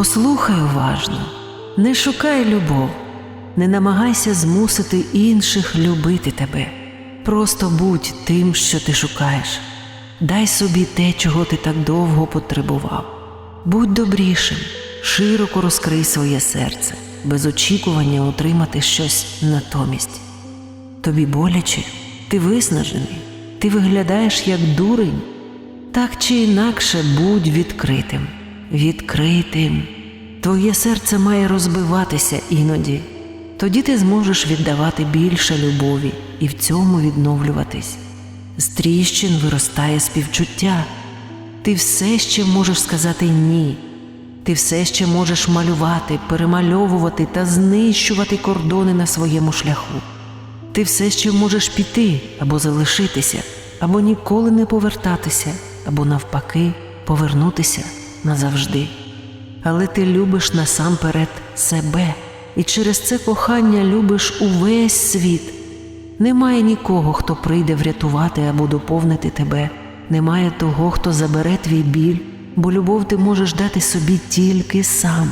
Послухай уважно, не шукай любов, не намагайся змусити інших любити тебе. Просто будь тим, що ти шукаєш. Дай собі те, чого ти так довго потребував. Будь добрішим, широко розкрий своє серце, без очікування отримати щось натомість. Тобі боляче, ти виснажений, ти виглядаєш як дурень. Так чи інакше будь відкритим, відкритим. Твоє серце має розбиватися іноді. Тоді ти зможеш віддавати більше любові і в цьому відновлюватись. З тріщин виростає співчуття. Ти все ще можеш сказати ні. Ти все ще можеш малювати, перемальовувати та знищувати кордони на своєму шляху. Ти все ще можеш піти або залишитися, або ніколи не повертатися, або навпаки повернутися назавжди. Але ти любиш насамперед себе, і через це кохання любиш увесь світ. Немає нікого, хто прийде врятувати або доповнити тебе, немає того, хто забере твій біль, бо любов ти можеш дати собі тільки сам.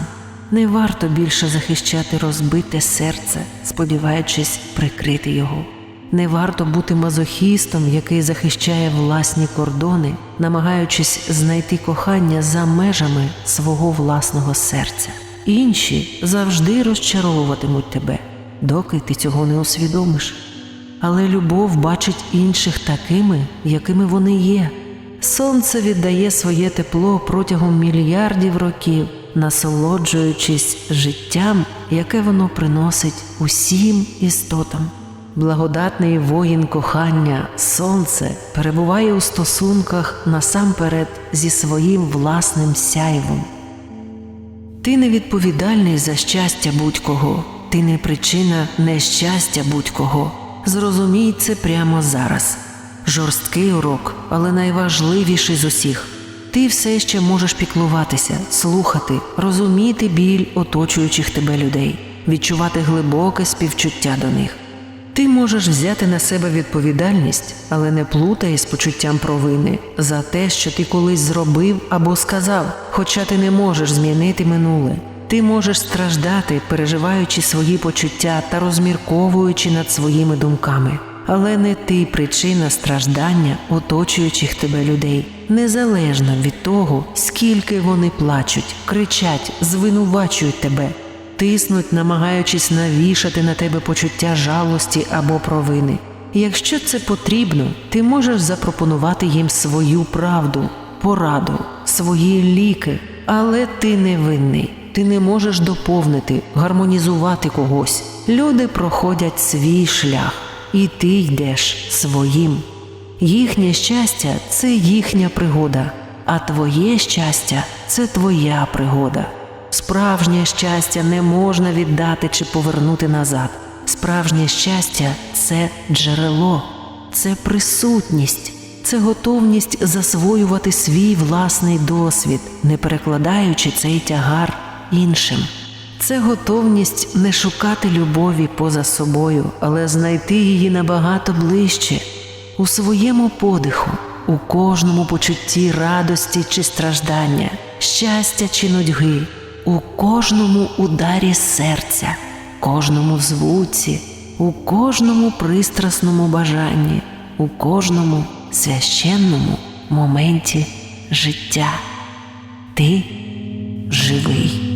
Не варто більше захищати розбите серце, сподіваючись прикрити його. Не варто бути мазохістом, який захищає власні кордони, намагаючись знайти кохання за межами свого власного серця. Інші завжди розчаровуватимуть тебе, доки ти цього не усвідомиш. Але любов бачить інших такими, якими вони є. Сонце віддає своє тепло протягом мільярдів років, насолоджуючись життям, яке воно приносить усім істотам. Благодатний воїн кохання, сонце перебуває у стосунках насамперед зі своїм власним сяйвом. Ти не відповідальний за щастя будь-кого, ти не причина нещастя будь-кого. Зрозумій це прямо зараз. Жорсткий урок, але найважливіший з усіх. Ти все ще можеш піклуватися, слухати, розуміти біль оточуючих тебе людей, відчувати глибоке співчуття до них. Ти можеш взяти на себе відповідальність, але не плутай з почуттям провини за те, що ти колись зробив або сказав, хоча ти не можеш змінити минуле. Ти можеш страждати, переживаючи свої почуття та розмірковуючи над своїми думками. Але не ти причина страждання оточуючих тебе людей, незалежно від того, скільки вони плачуть, кричать, звинувачують тебе, тиснуть, намагаючись навішати на тебе почуття жалості або провини. Якщо це потрібно, ти можеш запропонувати їм свою правду, пораду, свої ліки, але ти не винний. Ти не можеш доповнити, гармонізувати когось. Люди проходять свій шлях, і ти йдеш своїм. Їхнє щастя це їхня пригода, а твоє щастя це твоя пригода. Справжнє щастя не можна віддати чи повернути назад. Справжнє щастя це джерело, це присутність, це готовність засвоювати свій власний досвід, не перекладаючи цей тягар іншим. Це готовність не шукати любові поза собою, але знайти її набагато ближче, у своєму подиху, у кожному почутті радості чи страждання, щастя чи нудьги, у кожному ударі серця, кожному звуці, у кожному пристрасному бажанні, у кожному священному моменті життя. Ти живий.